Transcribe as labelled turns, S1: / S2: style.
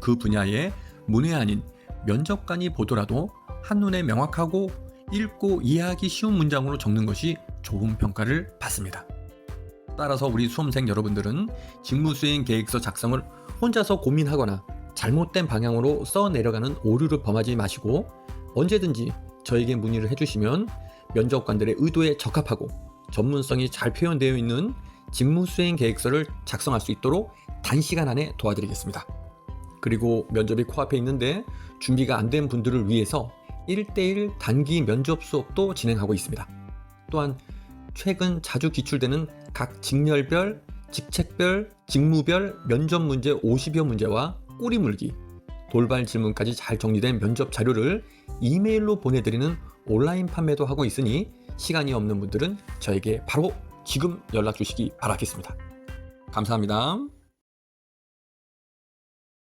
S1: 그 분야의 문외한인 면접관이 보더라도 한눈에 명확하고 읽고 이해하기 쉬운 문장으로 적는 것이 좋은 평가를 받습니다. 따라서 우리 수험생 여러분들은 직무수행 계획서 작성을 혼자서 고민하거나 잘못된 방향으로 써 내려가는 오류를 범하지 마시고 언제든지 저에게 문의를 해주시면 면접관들의 의도에 적합하고 전문성이 잘 표현되어 있는 직무수행 계획서를 작성할 수 있도록 단시간 안에 도와드리겠습니다. 그리고 면접이 코앞에 있는데 준비가 안 된 분들을 위해서 1대1 단기 면접 수업도 진행하고 있습니다. 또한 최근 자주 기출되는 각 직렬별, 직책별, 직무별 면접 문제 50여 문제와 꼬리 물기, 돌발 질문까지 잘 정리된 면접 자료를 이메일로 보내드리는 온라인 판매도 하고 있으니 시간이 없는 분들은 저에게 바로 지금 연락 주시기 바라겠습니다. 감사합니다.